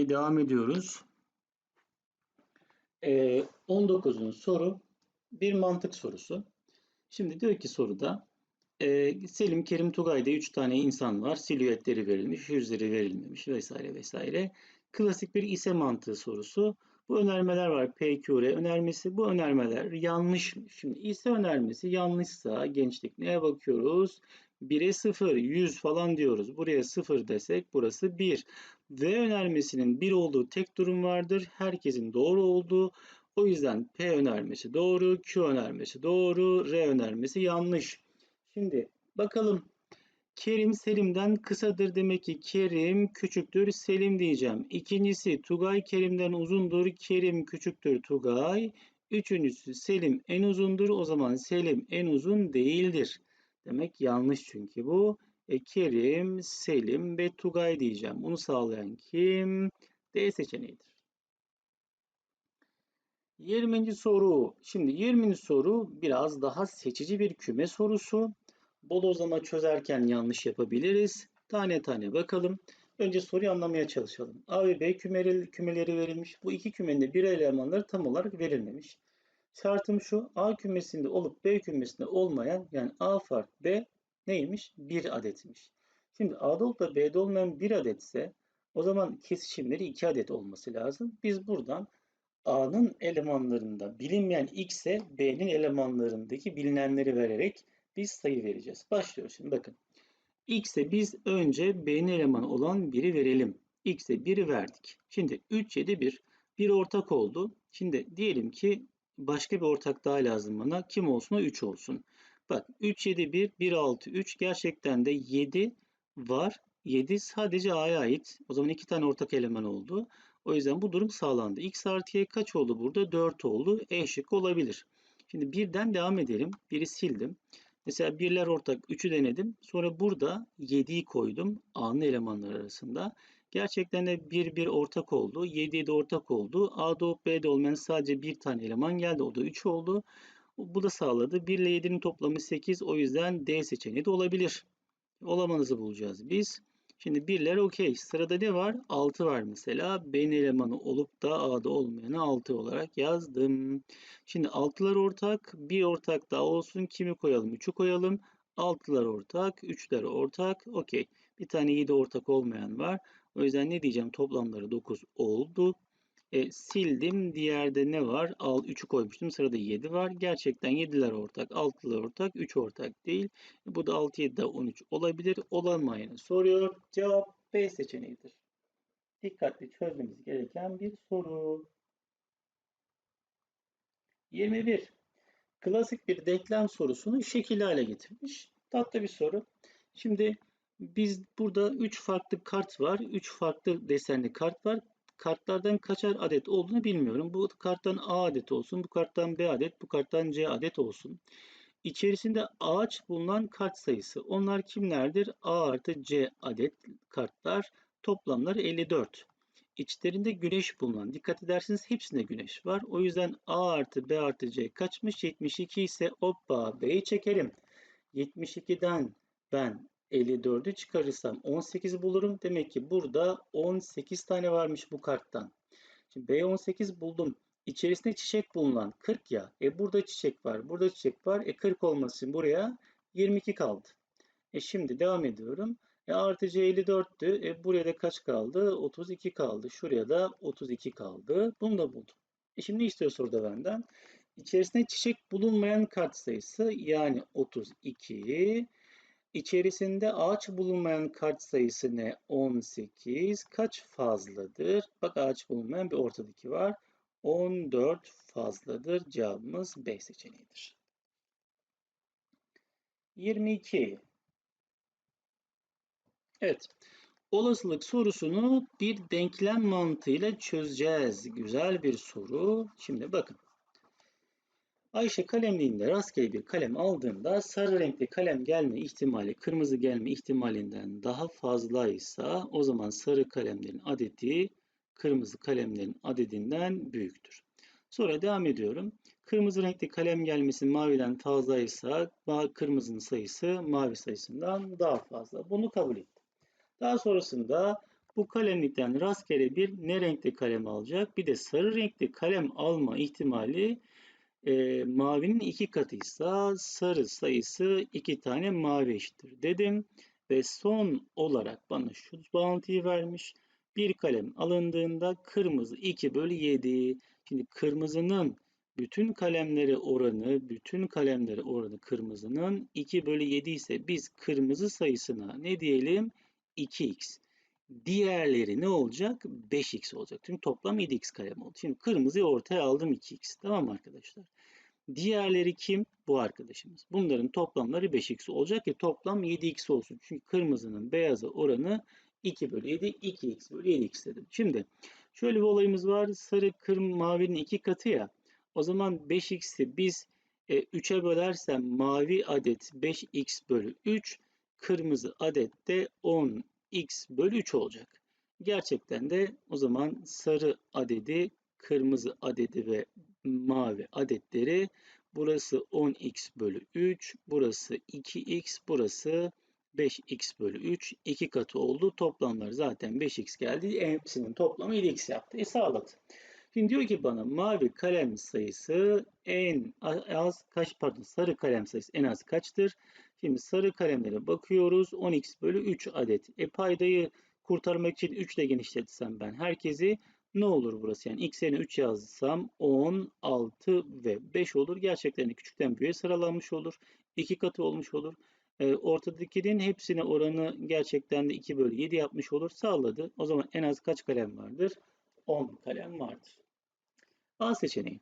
Şimdi devam ediyoruz. Ee, 19'un soru bir mantık sorusu. Şimdi diyor ki soruda e, Selim, Kerim, Tugay'da 3 tane insan var. Silüetleri verilmiş, yüzleri verilmemiş vesaire vesaire. Klasik bir ise mantığı sorusu. Bu önermeler var. PQR önermesi. Bu önermeler yanlış. Şimdi ise önermesi yanlışsa gençlik neye bakıyoruz? 1'e 0, 100 falan diyoruz. Buraya 0 desek burası 1. V önermesinin 1 olduğu tek durum vardır. Herkesin doğru olduğu. O yüzden P önermesi doğru, Q önermesi doğru, R önermesi yanlış. Şimdi bakalım. Kerim Selim'den kısadır demek ki Kerim küçüktür Selim diyeceğim. İkincisi Tugay Kerim'den uzundur. Kerim küçüktür Tugay. Üçüncüsü Selim en uzundur. O zaman Selim en uzun değildir. Demek yanlış çünkü bu. E, Kerim, Selim ve Tugay diyeceğim. Bunu sağlayan kim? D seçeneğidir. 20. soru. Şimdi 20. soru biraz daha seçici bir küme sorusu. Bodozlama çözerken yanlış yapabiliriz. Tane tane bakalım. Önce soruyu anlamaya çalışalım. A ve B kümeleri, verilmiş. Bu iki kümenin de bir elemanları tam olarak verilmemiş. Şartım şu. A kümesinde olup B kümesinde olmayan yani A fark B neymiş? Bir adetmiş. Şimdi A'da olup da B'de olmayan bir adetse o zaman kesişimleri iki adet olması lazım. Biz buradan A'nın elemanlarında bilinmeyen X'e B'nin elemanlarındaki bilinenleri vererek biz sayı vereceğiz. Başlıyoruz şimdi bakın. X'e biz önce B'nin elemanı olan biri verelim. X'e 1'i verdik. Şimdi 3, 7, 1. Bir ortak oldu. Şimdi diyelim ki başka bir ortak daha lazım bana. Kim olsun o 3 olsun. Bak 3, 7, 1, 1, 6, 3. Gerçekten de 7 var. 7 sadece A'ya ait. O zaman iki tane ortak eleman oldu. O yüzden bu durum sağlandı. X artı Y kaç oldu burada? 4 oldu. E şıkkı olabilir. Şimdi birden devam edelim. Biri sildim. Mesela birler ortak 3'ü denedim. Sonra burada 7'yi koydum A'nın elemanları arasında. Gerçekten de 1 1 ortak oldu. 7 7 ortak oldu. A'da olup B'de olmayan sadece bir tane eleman geldi. O da 3 oldu. Bu da sağladı. 1 ile 7'nin toplamı 8. O yüzden D seçeneği de olabilir. Olamanızı bulacağız biz. Şimdi birler okey. Sırada ne var? 6 var mesela. B'nin elemanı olup da A'da olmayanı 6 olarak yazdım. Şimdi 6'lar ortak. Bir ortak daha olsun. Kimi koyalım? 3'ü koyalım. 6'lar ortak. 3'ler ortak. Okey. Bir tane 7 ortak olmayan var. O yüzden ne diyeceğim? Toplamları 9 oldu. E, sildim. Diğerde ne var? Al 3'ü koymuştum. Sırada 7 var. Gerçekten 7'ler ortak, 6'lar ortak, 3 ortak değil. E, bu da 6, 7 de 13 olabilir. Olamayanı soruyor. Cevap B seçeneğidir. Dikkatli çözmemiz gereken bir soru. 21. Klasik bir denklem sorusunu şekil hale getirmiş. Tatlı bir soru. Şimdi biz burada 3 farklı kart var. 3 farklı desenli kart var kartlardan kaçar adet olduğunu bilmiyorum. Bu karttan A adet olsun, bu karttan B adet, bu karttan C adet olsun. İçerisinde ağaç bulunan kart sayısı. Onlar kimlerdir? A artı C adet kartlar. Toplamları 54. İçlerinde güneş bulunan. Dikkat ederseniz hepsinde güneş var. O yüzden A artı B artı C kaçmış? 72 ise hoppa B'yi çekerim. 72'den ben 54'ü çıkarırsam 18 bulurum. Demek ki burada 18 tane varmış bu karttan. Şimdi B18 buldum. İçerisinde çiçek bulunan 40 ya. E burada çiçek var. Burada çiçek var. E 40 olması için buraya 22 kaldı. E şimdi devam ediyorum. E artı C 54'tü. E buraya da kaç kaldı? 32 kaldı. Şuraya da 32 kaldı. Bunu da buldum. E şimdi ne istiyor soruda benden? İçerisinde çiçek bulunmayan kart sayısı yani 32 İçerisinde ağaç bulunmayan kart sayısı ne? 18. Kaç fazladır? Bak ağaç bulunmayan bir ortadaki var. 14 fazladır. Cevabımız B seçeneğidir. 22. Evet. Olasılık sorusunu bir denklem mantığıyla çözeceğiz. Güzel bir soru. Şimdi bakın. Ayşe kalemliğinde rastgele bir kalem aldığında sarı renkli kalem gelme ihtimali kırmızı gelme ihtimalinden daha fazlaysa o zaman sarı kalemlerin adedi kırmızı kalemlerin adedinden büyüktür. Sonra devam ediyorum. Kırmızı renkli kalem gelmesi maviden fazlaysa kırmızının sayısı mavi sayısından daha fazla. Bunu kabul ettim. Daha sonrasında Bu kalemlikten rastgele bir ne renkli kalem alacak? Bir de sarı renkli kalem alma ihtimali e, mavinin iki katıysa sarı sayısı iki tane mavi eşittir dedim. Ve son olarak bana şu bağıntıyı vermiş. Bir kalem alındığında kırmızı 2 bölü 7. Şimdi kırmızının bütün kalemleri oranı, bütün kalemleri oranı kırmızının 2 bölü 7 ise biz kırmızı sayısına ne diyelim? 2x. Diğerleri ne olacak? 5x olacak. Çünkü toplam 7x kalem oldu. Şimdi kırmızıyı ortaya aldım 2x. Tamam arkadaşlar? Diğerleri kim? Bu arkadaşımız. Bunların toplamları 5x olacak ki toplam 7x olsun. Çünkü kırmızının beyaza oranı 2 bölü 7, 2x bölü 7x dedim. Şimdi şöyle bir olayımız var. Sarı, kırmızı, mavinin iki katı ya. O zaman 5x'i biz e, 3'e bölersem mavi adet 5x bölü 3, kırmızı adet de 10x bölü 3 olacak. Gerçekten de o zaman sarı adedi, kırmızı adedi ve mavi adetleri burası 10x bölü 3, burası 2x, burası 5x bölü 3 iki katı oldu. Toplamlar zaten 5x geldi. Hepsinin toplamı 7x yaptı. E sağladı. Şimdi diyor ki bana mavi kalem sayısı en az kaç pardon sarı kalem sayısı en az kaçtır? Şimdi sarı kalemlere bakıyoruz. 10x bölü 3 adet. E paydayı kurtarmak için 3 ile genişletsem ben herkesi ne olur burası? Yani x yerine 3 yazsam 10, 6 ve 5 olur. Gerçekten küçükten büyüğe sıralanmış olur. 2 katı olmuş olur. E, ortadakinin hepsine oranı gerçekten de 2 bölü 7 yapmış olur. Sağladı. O zaman en az kaç kalem vardır? 10 kalem vardır. A seçeneği.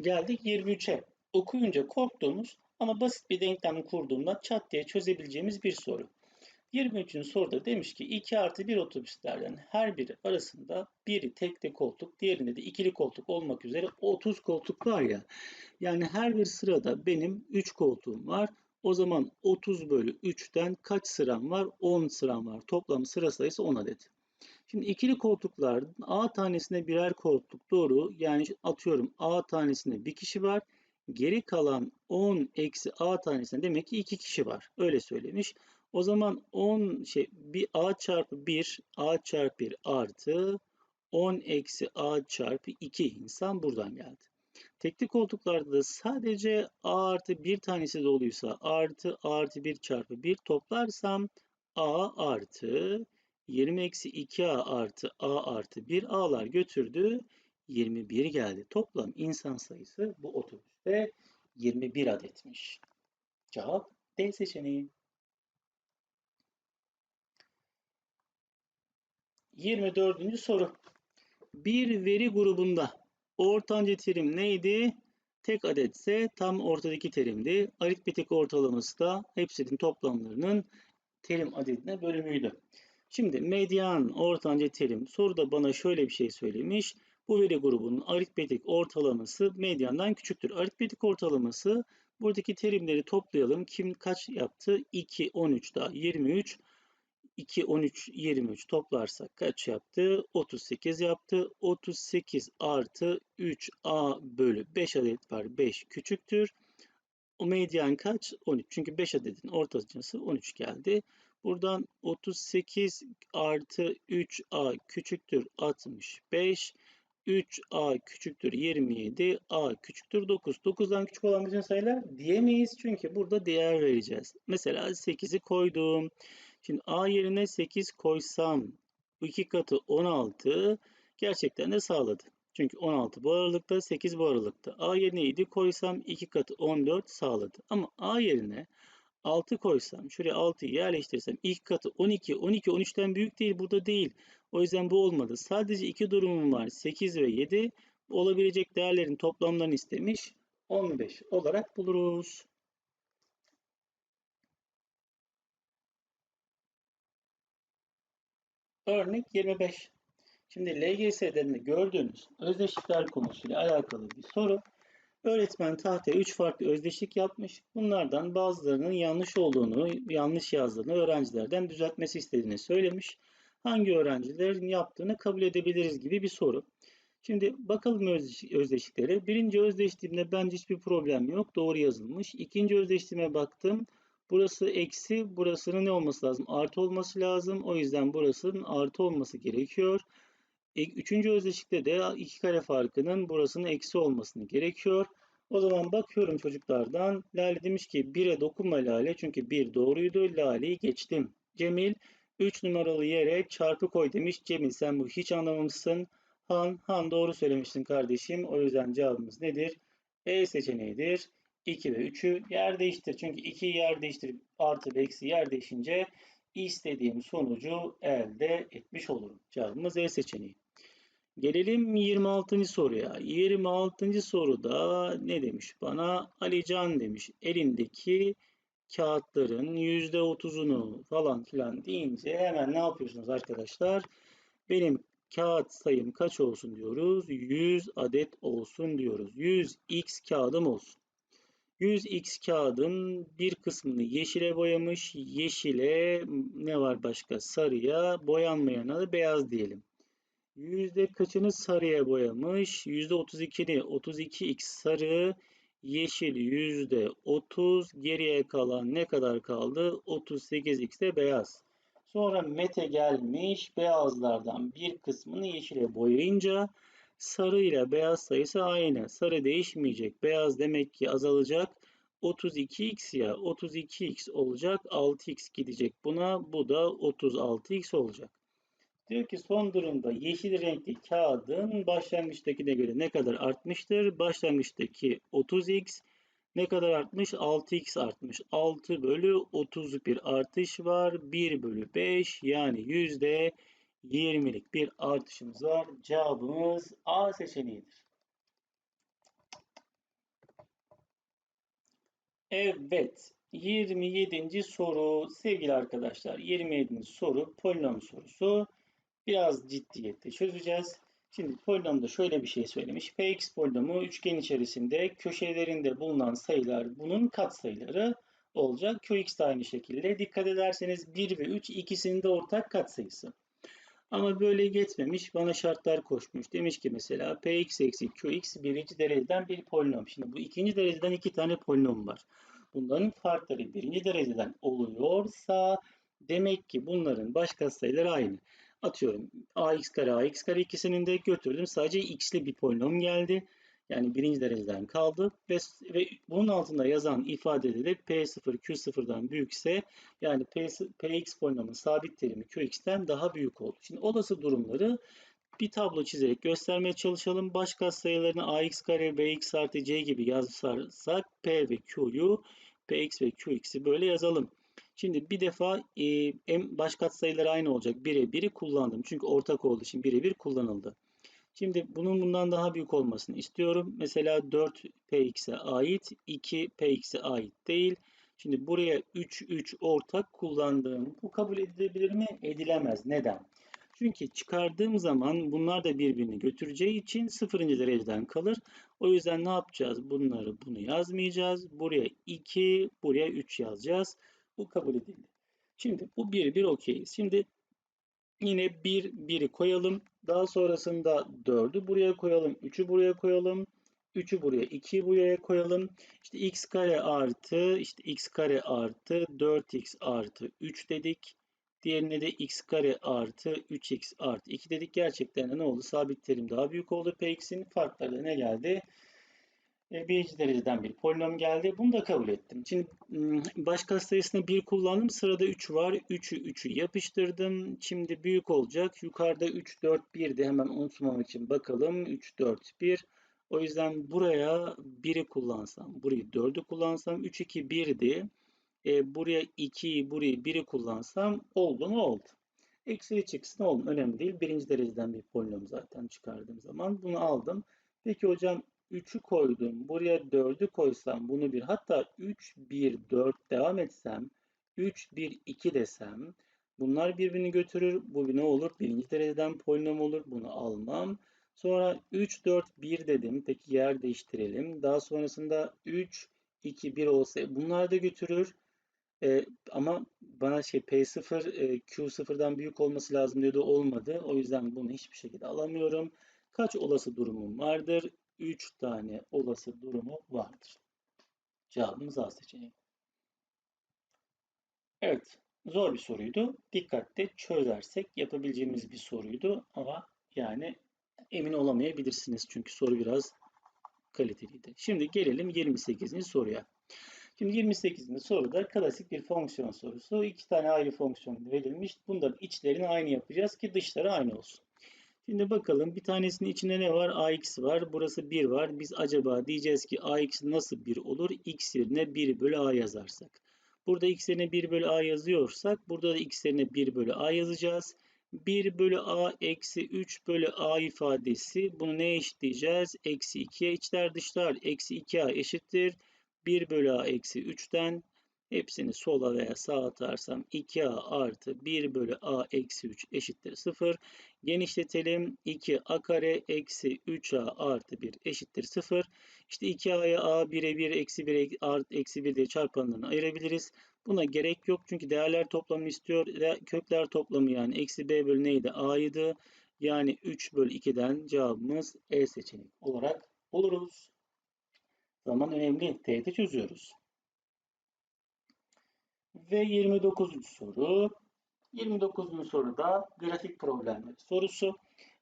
Geldik 23'e. Okuyunca korktuğumuz ama basit bir denklem kurduğumda çat diye çözebileceğimiz bir soru. 23. soruda demiş ki 2 artı 1 otobüslerden her biri arasında biri tekli koltuk, diğerinde de ikili koltuk olmak üzere 30 koltuk var ya. Yani her bir sırada benim 3 koltuğum var. O zaman 30 bölü 3'ten kaç sıram var? 10 sıram var. Toplam sıra sayısı 10 adet. Şimdi ikili koltuklar A tanesine birer koltuk doğru. Yani atıyorum A tanesinde bir kişi var. Geri kalan 10 eksi A tanesinde demek ki 2 kişi var. Öyle söylemiş. O zaman 10 şey bir A çarpı 1 A çarpı 1 artı 10 eksi A çarpı 2 insan buradan geldi. Tekli koltuklarda da sadece A artı bir tanesi doluysa artı artı 1 çarpı 1 toplarsam A artı 20 eksi 2A artı A artı 1 A'lar götürdü. 21 geldi. Toplam insan sayısı bu otobüste 21 adetmiş. Cevap D seçeneği. 24. soru. Bir veri grubunda ortanca terim neydi? Tek adetse tam ortadaki terimdi. Aritmetik ortalaması da hepsinin toplamlarının terim adedine bölümüydü. Şimdi medyan ortanca terim soruda bana şöyle bir şey söylemiş. Bu veri grubunun aritmetik ortalaması medyandan küçüktür. Aritmetik ortalaması buradaki terimleri toplayalım. Kim kaç yaptı? 2, 13 daha 23. 2, 13, 23 toplarsak kaç yaptı? 38 yaptı. 38 artı 3a bölü 5 adet var. 5 küçüktür. O medyan kaç? 13. Çünkü 5 adetin ortalaması 13 geldi. Buradan 38 artı 3a küçüktür 65. 3a küçüktür 27, a küçüktür 9. 9'dan küçük olan bütün sayılar diyemeyiz çünkü burada değer vereceğiz. Mesela 8'i koydum. Şimdi a yerine 8 koysam bu iki katı 16 gerçekten de sağladı. Çünkü 16 bu aralıkta 8 bu aralıkta. A yerine 7 koysam 2 katı 14 sağladı. Ama A yerine 6 koysam, şuraya 6'yı yerleştirsem ilk katı 12, 12 13'ten büyük değil, burada değil. O yüzden bu olmadı. Sadece iki durumum var. 8 ve 7 olabilecek değerlerin toplamlarını istemiş. 15 olarak buluruz. Örnek 25. Şimdi LGS'de gördüğünüz özdeşlikler konusuyla alakalı bir soru. Öğretmen tahtaya 3 farklı özdeşlik yapmış. Bunlardan bazılarının yanlış olduğunu, yanlış yazdığını öğrencilerden düzeltmesi istediğini söylemiş. Hangi öğrencilerin yaptığını kabul edebiliriz gibi bir soru. Şimdi bakalım özdeşliklere. Birinci özdeşliğimde bence hiçbir problem yok. Doğru yazılmış. İkinci özdeşliğime baktım. Burası eksi, burasının ne olması lazım? Artı olması lazım. O yüzden burasının artı olması gerekiyor. E, üçüncü özdeşlikte de iki kare farkının burasının eksi olmasını gerekiyor. O zaman bakıyorum çocuklardan. Lale demiş ki 1'e dokunma Lale. Çünkü 1 doğruydu. Lale'yi geçtim. Cemil 3 numaralı yere çarpı koy demiş. Cemil sen bu hiç anlamamışsın. Han, Han doğru söylemiştin kardeşim. O yüzden cevabımız nedir? E seçeneğidir. 2 ve 3'ü yer değiştir. Çünkü 2'yi yer değiştirip artı ve eksi yer değişince istediğim sonucu elde etmiş olurum. Cevabımız E seçeneği. Gelelim 26. soruya. 26. soruda ne demiş bana? Alican demiş. Elindeki kağıtların %30'unu falan filan deyince hemen ne yapıyorsunuz arkadaşlar? Benim kağıt sayım kaç olsun diyoruz? 100 adet olsun diyoruz. 100x kağıdım olsun. 100x kağıdın bir kısmını yeşile boyamış. Yeşile ne var başka? Sarıya, boyanmayana da beyaz diyelim. Yüzde kaçını sarıya boyamış? Yüzde 32'ni 32x sarı, yeşil yüzde 30, geriye kalan ne kadar kaldı? 38x de beyaz. Sonra Mete gelmiş, beyazlardan bir kısmını yeşile boyayınca sarı ile beyaz sayısı aynı. Sarı değişmeyecek. Beyaz demek ki azalacak. 32x ya 32x olacak. 6x gidecek buna. Bu da 36x olacak. Diyor ki son durumda yeşil renkli kağıdın başlangıçtakine göre ne kadar artmıştır? Başlangıçtaki 30x ne kadar artmış? 6x artmış. 6 bölü 30 bir artış var. 1 bölü 5 yani yüzde 20'lik bir artışımız var. Cevabımız A seçeneğidir. Evet. 27. soru sevgili arkadaşlar. 27. soru polinom sorusu. Biraz ciddiyetle çözeceğiz. Şimdi polinomda şöyle bir şey söylemiş. Px polinomu üçgen içerisinde köşelerinde bulunan sayılar bunun katsayıları olacak. Qx de aynı şekilde. Dikkat ederseniz 1 ve 3 ikisinin de ortak katsayısı. Ama böyle geçmemiş. Bana şartlar koşmuş. Demiş ki mesela Px eksi Qx birinci dereceden bir polinom. Şimdi bu ikinci dereceden iki tane polinom var. Bunların farkları birinci dereceden oluyorsa demek ki bunların baş katsayıları aynı atıyorum ax kare ax kare ikisinin de götürdüm. Sadece x'li bir polinom geldi. Yani birinci dereceden kaldı ve, ve bunun altında yazan ifadede de P0 Q0'dan büyükse yani P, Px polinomun sabit terimi Qx'ten daha büyük oldu. Şimdi olası durumları bir tablo çizerek göstermeye çalışalım. Baş katsayılarını ax kare bx artı c gibi yazarsak p ve q'yu px ve qx'i böyle yazalım. Şimdi bir defa e, baş katsayıları aynı olacak. Birebiri kullandım. Çünkü ortak olduğu için birebir kullanıldı. Şimdi bunun bundan daha büyük olmasını istiyorum. Mesela 4px'e ait, 2px'e ait değil. Şimdi buraya 3, 3 ortak kullandığım bu kabul edilebilir mi? Edilemez. Neden? Çünkü çıkardığım zaman bunlar da birbirini götüreceği için sıfırıncı dereceden kalır. O yüzden ne yapacağız? Bunları bunu yazmayacağız. Buraya 2, buraya 3 yazacağız. Bu kabul edildi. Şimdi bu bir bir okeyiz. Şimdi yine bir biri koyalım. Daha sonrasında 4'ü buraya koyalım. 3'ü buraya koyalım. 3'ü buraya 2'yi buraya koyalım. İşte x kare artı işte x kare artı 4x artı 3 dedik. Diğerine de x kare artı 3x artı 2 dedik. Gerçekten de ne oldu? Sabit terim daha büyük oldu. Px'in farkları ne geldi? E, birinci dereceden bir polinom geldi. Bunu da kabul ettim. Şimdi baş katsayısını 1 kullandım. Sırada 3 var. 3'ü 3'ü yapıştırdım. Şimdi büyük olacak. Yukarıda 3, 4, 1'di. Hemen unutmamak için bakalım. 3, 4, 1. O yüzden buraya 1'i kullansam, burayı 4'ü kullansam 3, 2, 1'di. E, buraya 2'yi, burayı 1'i kullansam oldu mu oldu. Eksiği çıksın oldu. Önemli değil. Birinci dereceden bir polinom zaten çıkardığım zaman. Bunu aldım. Peki hocam 3'ü koydum. Buraya 4'ü koysam bunu bir hatta 3, 1, 4 devam etsem 3, 1, 2 desem bunlar birbirini götürür. Bu ne olur? Birinci dereceden polinom olur. Bunu almam. Sonra 3, 4, 1 dedim. Peki yer değiştirelim. Daha sonrasında 3, 2, 1 olsa bunlar da götürür. Ee, ama bana şey P0 e, Q0'dan büyük olması lazım diyordu olmadı. O yüzden bunu hiçbir şekilde alamıyorum. Kaç olası durumum vardır? 3 tane olası durumu vardır. Cevabımız A seçeneği. Evet, zor bir soruydu. Dikkatle çözersek yapabileceğimiz bir soruydu ama yani emin olamayabilirsiniz çünkü soru biraz kaliteliydi. Şimdi gelelim 28. soruya. Şimdi 28. soruda klasik bir fonksiyon sorusu. İki tane ayrı fonksiyon verilmiş. Bunların içlerini aynı yapacağız ki dışları aynı olsun. Şimdi bakalım bir tanesinin içinde ne var? ax var. Burası 1 var. Biz acaba diyeceğiz ki ax nasıl 1 olur? x yerine 1 bölü a yazarsak. Burada x yerine 1 bölü a yazıyorsak burada da x yerine 1 bölü a yazacağız. 1 bölü a eksi 3 bölü a ifadesi bunu ne eşitleyeceğiz? Eksi 2'ye içler dışlar. Eksi 2a eşittir. 1 bölü a eksi 3'ten hepsini sola veya sağa atarsam 2a artı 1 bölü a eksi 3 eşittir 0. Genişletelim. 2a kare eksi 3a artı 1 eşittir 0. İşte 2a'ya a 1'e 1 eksi 1 artı eksi 1 diye çarpanlarını ayırabiliriz. Buna gerek yok çünkü değerler toplamı istiyor. Kökler toplamı yani eksi b bölü neydi? a'ydı. Yani 3 bölü 2'den cevabımız E seçeneği olarak buluruz. Zaman önemli. Teğeti çözüyoruz. Ve 29. soru. 29. soruda grafik problemleri sorusu.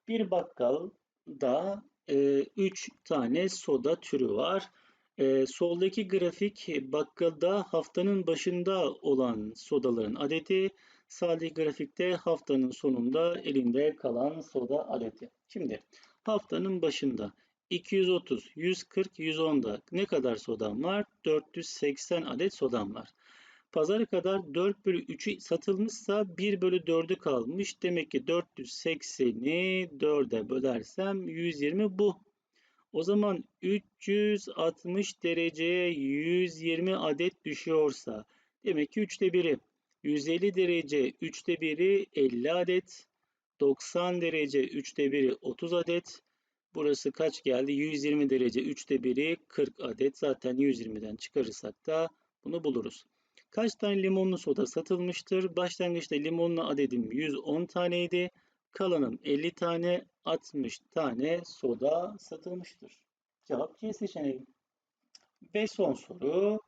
Bir bakkalda 3 e, tane soda türü var. E, soldaki grafik bakkalda haftanın başında olan sodaların adeti. Sağdaki grafikte haftanın sonunda elinde kalan soda adeti. Şimdi haftanın başında 230, 140, 110'da ne kadar sodam var? 480 adet sodam var. Pazara kadar 4 bölü 3'ü satılmışsa 1 bölü 4'ü kalmış. Demek ki 480'i 4'e bölersem 120 bu. O zaman 360 dereceye 120 adet düşüyorsa demek ki 3'te 1'i 150 derece 3'te 1'i 50 adet 90 derece 3'te 1'i 30 adet burası kaç geldi 120 derece 3'te 1'i 40 adet zaten 120'den çıkarırsak da bunu buluruz. Kaç tane limonlu soda satılmıştır? Başlangıçta limonlu adedim 110 taneydi. Kalanım 50 tane 60 tane soda satılmıştır. Cevap C seçeneği. Ve son soru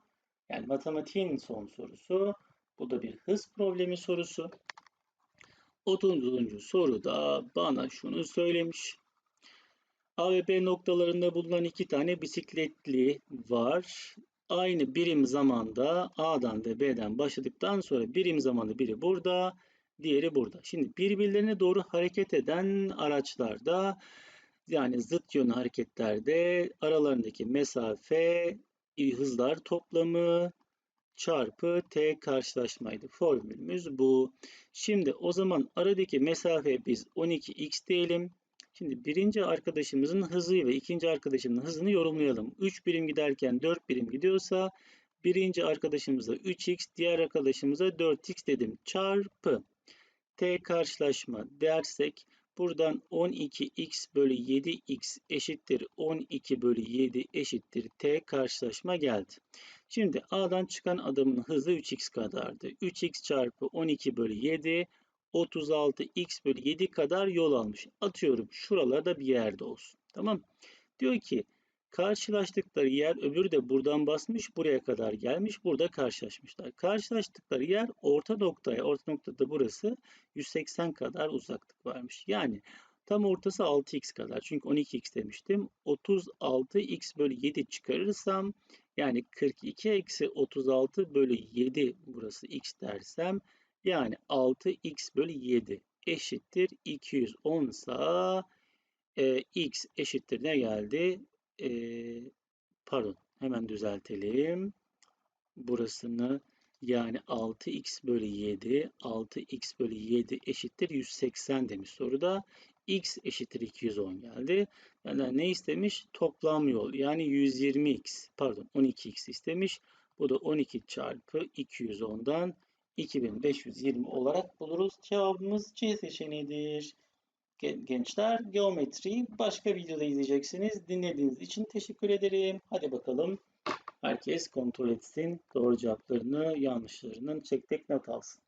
yani matematiğin son sorusu. Bu da bir hız problemi sorusu. 30. soruda bana şunu söylemiş. A ve B noktalarında bulunan iki tane bisikletli var aynı birim zamanda A'dan ve B'den başladıktan sonra birim zamanı biri burada, diğeri burada. Şimdi birbirlerine doğru hareket eden araçlarda yani zıt yönlü hareketlerde aralarındaki mesafe hızlar toplamı çarpı t karşılaşmaydı. Formülümüz bu. Şimdi o zaman aradaki mesafe biz 12x diyelim. Şimdi birinci arkadaşımızın hızı ve ikinci arkadaşımızın hızını yorumlayalım. 3 birim giderken 4 birim gidiyorsa birinci arkadaşımıza 3x, diğer arkadaşımıza 4x dedim. Çarpı t karşılaşma dersek buradan 12x bölü 7x eşittir 12 bölü 7 eşittir t karşılaşma geldi. Şimdi A'dan çıkan adamın hızı 3x kadardı. 3x çarpı 12 bölü 7 36x bölü 7 kadar yol almış. Atıyorum şuralarda bir yerde olsun. Tamam. Diyor ki karşılaştıkları yer öbürü de buradan basmış buraya kadar gelmiş. Burada karşılaşmışlar. Karşılaştıkları yer orta noktaya. Orta noktada burası 180 kadar uzaklık varmış. Yani tam ortası 6x kadar. Çünkü 12x demiştim. 36x bölü 7 çıkarırsam yani 42 eksi 36 bölü 7 burası x dersem yani 6x bölü 7 eşittir 210 sa e, x eşittir ne geldi? E, pardon hemen düzeltelim. Burasını yani 6x bölü 7 6x bölü 7 eşittir 180 demiş soruda. x eşittir 210 geldi. Yani ne istemiş? Toplam yol yani 120x pardon 12x istemiş. Bu da 12 çarpı 210'dan 2520 olarak buluruz. Cevabımız C seçeneğidir. Gençler geometri başka videoda izleyeceksiniz. Dinlediğiniz için teşekkür ederim. Hadi bakalım. Herkes kontrol etsin. Doğru cevaplarını, yanlışlarının çek tek not alsın.